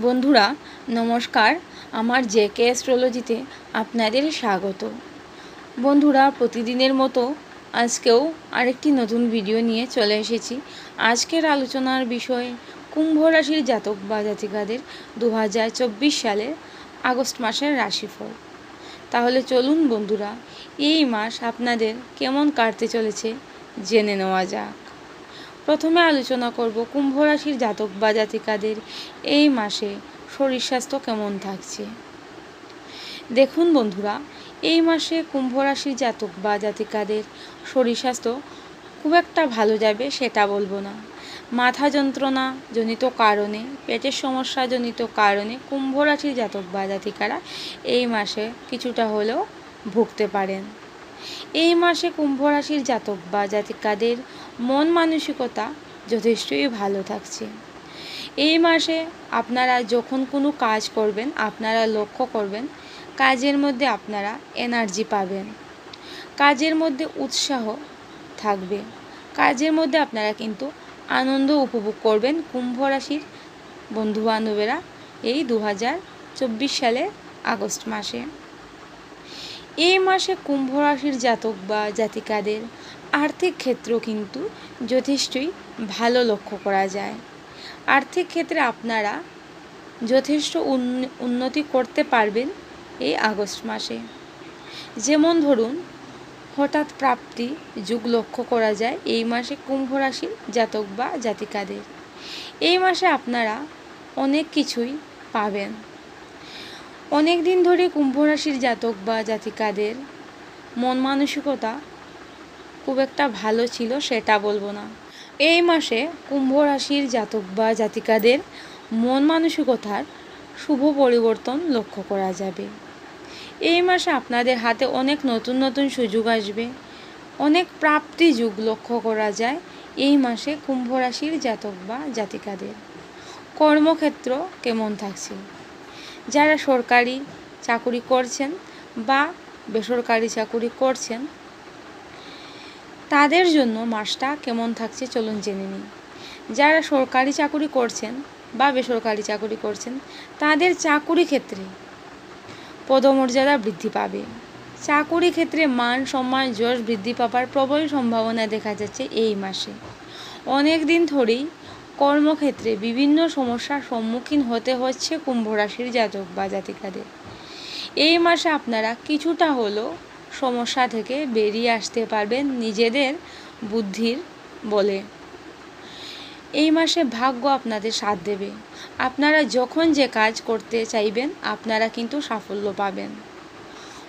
বন্ধুরা, নমস্কার। আমার জে কে অ্যাস্ট্রোলজিতে আপনাদের স্বাগত। বন্ধুরা, প্রতিদিনের মতো আজকেও আরেকটি নতুন ভিডিও নিয়ে চলে এসেছি। আজকের আলোচনার বিষয়, কুম্ভ রাশির জাতক বা জাতিকাদের দু হাজার চব্বিশ সালের আগস্ট মাসের রাশিফল। তাহলে চলুন বন্ধুরা, এই মাস আপনাদের কেমন কাটতে চলেছে, জেনে নেওয়া যাক। প্রথমে আলোচনা করব কুম্ভ রাশির জাতক বা জাতিকাদের এই মাসে শরীর স্বাস্থ্য কেমন থাকছে। দেখুন বন্ধুরা, এই মাসে কুম্ভ রাশির জাতক বা জাতিকাদের শরীর স্বাস্থ্য খুব একটা ভালো যাবে সেটা বলব না। মাথা যন্ত্রণা জনিত কারণে, পেটের সমস্যা জনিত কারণে কুম্ভ রাশির জাতক বা জাতিকারা এই মাসে কিছুটা হলেও ভুগতে পারেন। এই মাসে কুম্ভ রাশির জাতক বা জাতিকাদের মন মানসিকতা যথেষ্টই ভালো থাকছে। এই মাসে আপনারা যখন কোনো কাজ করবেন, আপনারা লক্ষ্য করবেন, কাজের মধ্যে আপনারা এনার্জি পাবেন। কাজের মধ্যে উৎসাহ থাকবে। কাজের মধ্যে আপনারা কিন্তু আনন্দ উপভোগ করবেন কুম্ভ রাশির বন্ধুবান্ধবেরা এই দু সালের আগস্ট মাসে। এই মাসে কুম্ভ রাশির জাতক বা জাতিকাদের আর্থিক ক্ষেত্র কিন্তু যথেষ্টই ভালো লক্ষ্য করা যায়। আর্থিক ক্ষেত্রে আপনারা যথেষ্ট উন্নতি করতে পারবেন এই আগস্ট মাসে। যেমন ধরুন, হঠাৎ প্রাপ্তি যুগ লক্ষ্য করা যায় এই মাসে কুম্ভ রাশির জাতক বা জাতিকাদের। এই মাসে আপনারা অনেক কিছুই পাবেন। অনেক দিন ধরে কুম্ভ রাশির জাতক বা জাতিকাদের মন মানসিকতা খুব একটা ভালো ছিল সেটা বলব না। এই মাসে কুম্ভ রাশির জাতক বা জাতিকাদের মন মানসিকতার শুভ পরিবর্তন লক্ষ্য করা যাবে। এই মাসে আপনাদের হাতে অনেক নতুন নতুন সুযোগ আসবে। অনেক প্রাপ্তি যুগ লক্ষ্য করা যায় এই মাসে কুম্ভ রাশির জাতক বা জাতিকাদের। কর্মক্ষেত্র কেমন থাকছে? যারা সরকারি চাকুরি করছেন বা বেসরকারি চাকুরি করছেন, তাদের জন্য মাসটা কেমন থাকছে চলুন জেনে নিই। যারা সরকারি চাকুরি করছেন বা বেসরকারি চাকুরি করছেন, তাদের চাকুরি ক্ষেত্রে পদমর্যাদা বৃদ্ধি পাবে। চাকুরি ক্ষেত্রে মান সম্মান যশ বৃদ্ধি পাবার প্রবল সম্ভাবনা দেখা যাচ্ছে এই মাসে। অনেক দিন ধরেই কর্মক্ষেত্রে বিভিন্ন সমস্যার সম্মুখীন হতে হচ্ছে কুম্ভ রাশির জাতক বা জাতিকাদের। এই মাসে আপনারা কিছুটা হলেও সমস্যা থেকে বেরিয়ে আসতে পারবেন নিজেদের বুদ্ধির বলে। এই মাসে ভাগ্য আপনাদের সাথ দেবে। আপনারা যখন যে কাজ করতে চাইবেন, আপনারা কিন্তু সাফল্য পাবেন।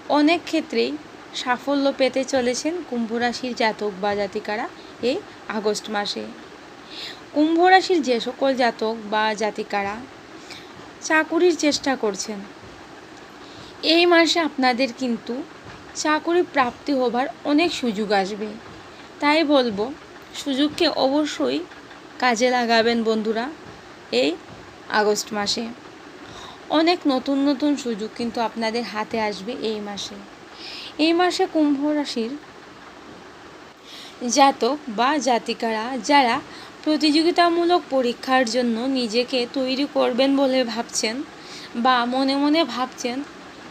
অনেক ক্ষেত্রেই সাফল্য পেতে চলেছেন কুম্ভ রাশির জাতক বা জাতিকারা এই আগস্ট মাসে। কুম্ভ রাশির যে সকল জাতক বা জাতিকারা চাকুরির চেষ্টা করছেন। এই মাসে আপনাদের কিন্তু চাকুরি প্রাপ্তি হবার অনেক সুযোগ আসবে। তাই বলব, সুযোগকে অবশ্যই কাজে লাগাবেন বন্ধুরা এই আগস্ট মাসে। অনেক নতুন নতুন সুযোগ কিন্তু আপনাদের হাতে আসবে এই মাসে। এই মাসে কুম্ভ রাশির জাতক বা জাতিকারা যারা প্রতিযোগিতামূলক পরীক্ষার জন্য নিজেকে তৈরি করবেন বলে ভাবছেন বা মনে মনে ভাবছেন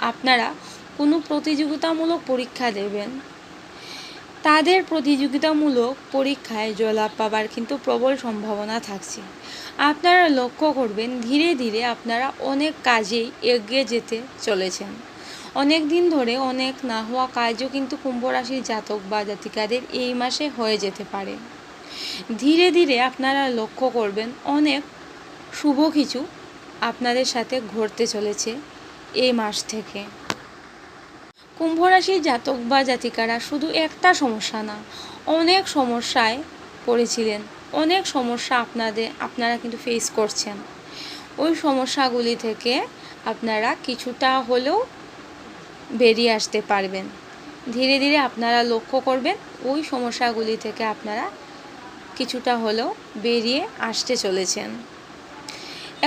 আপনারা কোনো প্রতিযোগিতামূলক পরীক্ষা দেবেন। তাদের প্রতিযোগিতামূলক পরীক্ষায় জয়লাভ পাবার কিন্তু প্রবল সম্ভাবনা থাকছে। আপনারা লক্ষ্য করবেন, ধীরে ধীরে আপনারা অনেক কাজেই এগিয়ে যেতে চলেছেন। অনেক দিন ধরে অনেক না হওয়া কাজও কিন্তু কুম্ভ রাশির জাতক বা জাতিকাদের এই মাসে হয়ে যেতে পারে। ধীরে ধীরে আপনারা লক্ষ্য করবেন অনেক শুভ কিছু আপনাদের সাথে ঘটতে চলেছে এই মাস থেকে। কুম্ভ রাশির জাতক বা জাতিকারা শুধু একটা সমস্যা না, অনেক সমস্যায় পড়েছিলেন, অনেক সমস্যা আপনাদের, আপনারা কিন্তু ফেস করছেন। ওই সমস্যাগুলি থেকে আপনারা কিছুটা হলেও বেরিয়ে আসতে পারবেন। ধীরে ধীরে আপনারা লক্ষ্য করবেন ওই সমস্যাগুলি থেকে আপনারা কিছুটা হলেও বেরিয়ে আসতে চলেছেন।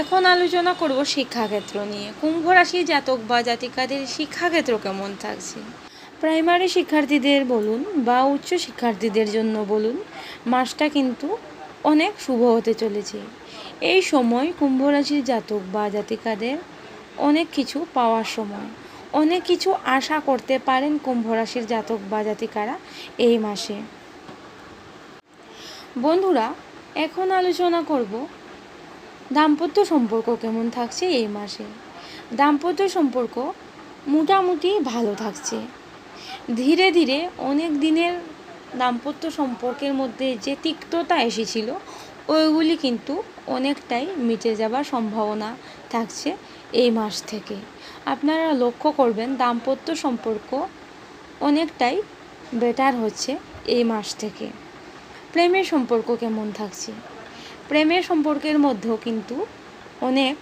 এখন আলোচনা করব শিক্ষাক্ষেত্র নিয়ে। কুম্ভ রাশি জাতক বা জাতিকাদের শিক্ষাক্ষেত্র কেমন থাকছে? প্রাইমারি শিক্ষার্থীদের বলুন বা উচ্চ শিক্ষার্থীদের জন্য বলুন, মাসটা কিন্তু অনেক শুভ হতে চলেছে। এই সময় কুম্ভ রাশির জাতক বা জাতিকাদের অনেক কিছু পাওয়ার সময়। অনেক কিছু আশা করতে পারেন কুম্ভ রাশির জাতক বা জাতিকারা এই মাসে। বন্ধুরা, এখন আলোচনা করব দাম্পত্য সম্পর্ক কেমন থাকছে এই মাসে। দাম্পত্য সম্পর্ক মোটামুটি ভালো থাকছে। ধীরে ধীরে অনেক দিনের দাম্পত্য সম্পর্কের মধ্যে যে তিক্ততা এসেছিল, ওইগুলি কিন্তু অনেকটাই মিটে যাবার সম্ভাবনা থাকছে এই মাস থেকে। আপনারা লক্ষ্য করবেন, দাম্পত্য সম্পর্ক অনেকটাই বেটার হচ্ছে এই মাস থেকে। প্রেমের সম্পর্ক কেমন থাকছে? প্রেমের সম্পর্কের মধ্যেও কিন্তু অনেক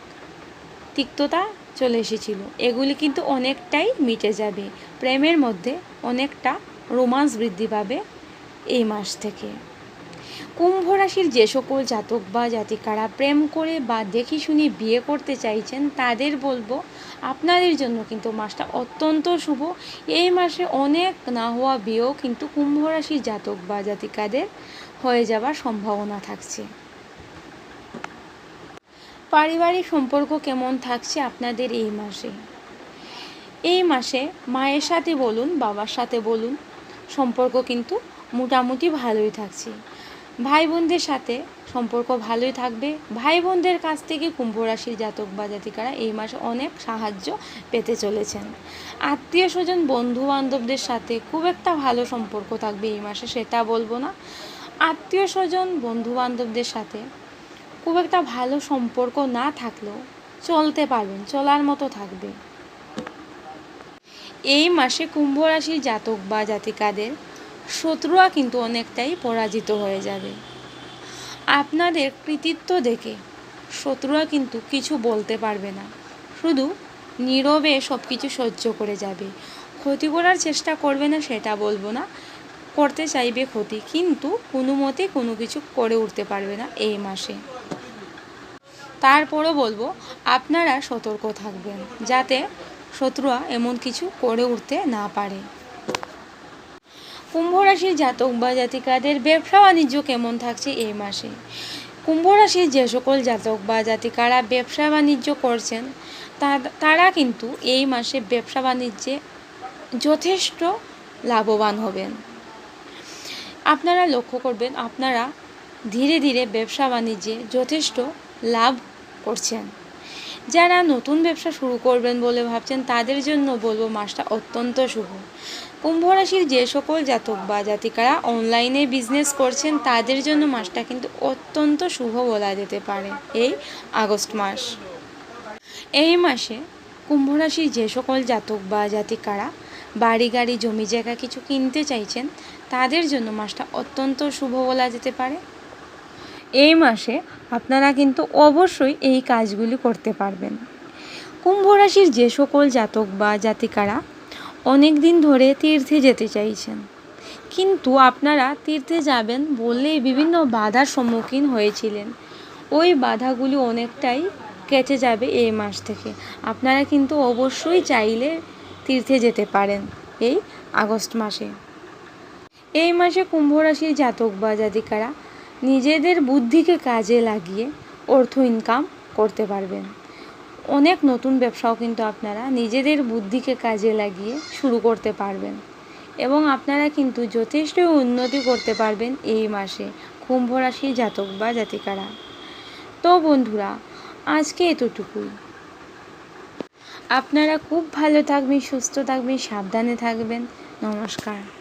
তিক্ততা চলে এসেছিল। এগুলি কিন্তু অনেকটাই মিটে যাবে। প্রেমের মধ্যে অনেকটা রোমান্স বৃদ্ধি পাবে এই মাস থেকে। কুম্ভ রাশির যে সকল জাতক বা জাতিকারা প্রেম করে বা দেখি শুনি বিয়ে করতে চাইছেন, তাদের বলব আপনাদের জন্য কিন্তু মাসটা অত্যন্ত শুভ। এই মাসে অনেক না হওয়া বিয়েও কিন্তু কুম্ভ রাশির জাতক বা জাতিকাদের হয়ে যাবার সম্ভাবনা থাকছে। পারিবারিক সম্পর্ক কেমন থাকছে আপনাদের এই মাসে? এই মাসে মায়ের সাথে বলুন, বাবার সাথে বলুন, সম্পর্ক কিন্তু মোটামুটি ভালোই থাকছে। ভাই বোনদের সাথে সম্পর্ক ভালোই থাকবে। ভাই বোনদের কাছ থেকে কুম্ভ রাশির জাতক বা জাতিকারা এই মাসে অনেক সাহায্য পেতে চলেছেন। আত্মীয় স্বজন বন্ধু বান্ধবদের সাথে খুব একটা ভালো সম্পর্ক থাকবে এই মাসে, সেটা বলব না। আত্মীয় স্বজন বন্ধু বান্ধবদের সাথে খুব একটা ভালো সম্পর্ক না থাকলেও চলতে পারবেন, চলার মতো থাকবে। এই মাসে কুম্ভ রাশির জাতক বা জাতিকাদের শত্রুরা কিন্তু অনেকটাই পরাজিত হয়ে যাবে। আপনাদের কৃতিত্ব দেখে শত্রুরা কিন্তু কিছু বলতে পারবে না। শুধু নীরবে সব কিছু সহ্য করে যাবে। ক্ষতি করার চেষ্টা করবে না সেটা বলব না। করতে চাইবে ক্ষতি, কিন্তু কোনো মতে কোনো কিছু করে উঠতে পারবে না এই মাসে। তারপরও বলব, আপনারা সতর্ক থাকবেন, যাতে শত্রুরা এমন কিছু করে উঠতে না পারে। কুম্ভ রাশির জাতক বা জাতিকাদের ব্যবসা বাণিজ্য কেমন থাকছে এই মাসে? কুম্ভ রাশির যে সকল জাতক বা জাতিকারা ব্যবসা বাণিজ্য করছেন তারা কিন্তু এই মাসে ব্যবসা বাণিজ্যে যথেষ্ট লাভবান হবেন। আপনারা লক্ষ্য করবেন, আপনারা ধীরে ধীরে ব্যবসা বাণিজ্যে যথেষ্ট লাভ করছেন। যারা নতুন ব্যবসা শুরু করবেন বলে ভাবছেন, তাদের জন্য বলব মাসটা অত্যন্ত শুভ। কুম্ভ রাশির যে সকল জাতক বা জাতিকারা অনলাইনে বিজনেস করছেন, তাদের জন্য মাসটা কিন্তু অত্যন্ত শুভ বলা যেতে পারে এই আগস্ট মাস। এই মাসে কুম্ভ রাশির যে সকল জাতক বা জাতিকারা বাড়ি, গাড়ি, জমি, জায়গা কিছু কিনতে চাইছেন, তাদের জন্য মাসটা অত্যন্ত শুভ বলা যেতে পারে। এই মাসে আপনারা কিন্তু অবশ্যই এই কাজগুলি করতে পারবেন। কুম্ভ রাশির যে সকল জাতক বা জাতিকারা অনেক দিন ধরে তীর্থে যেতে চাইছেন। কিন্তু আপনারা তীর্থে যাবেন বললেই বিভিন্ন বাধার সম্মুখীন হয়েছিলেন। ওই বাধাগুলি অনেকটাই কেটে যাবে এই মাস থেকে। আপনারা কিন্তু অবশ্যই চাইলে তীর্থে যেতে পারেন এই আগস্ট মাসে। এই মাসে কুম্ভ রাশির জাতক বা জাতিকারা নিজেদের বুদ্ধিকে কাজে লাগিয়ে অর্থ ইনকাম করতে পারবেন। অনেক নতুন ব্যবসাও কিন্তু আপনারা নিজেদের বুদ্ধিকে কাজে লাগিয়ে শুরু করতে পারবেন। এবং আপনারা কিন্তু যথেষ্ট উন্নতি করতে পারবেন এই মাসে কুম্ভ রাশির জাতক বা জাতিকারা। তো বন্ধুরা, আজকে এতটুকুই। আপনারা খুব ভালো থাকবেন, সুস্থ থাকবেন, সাবধানে থাকবেন। নমস্কার।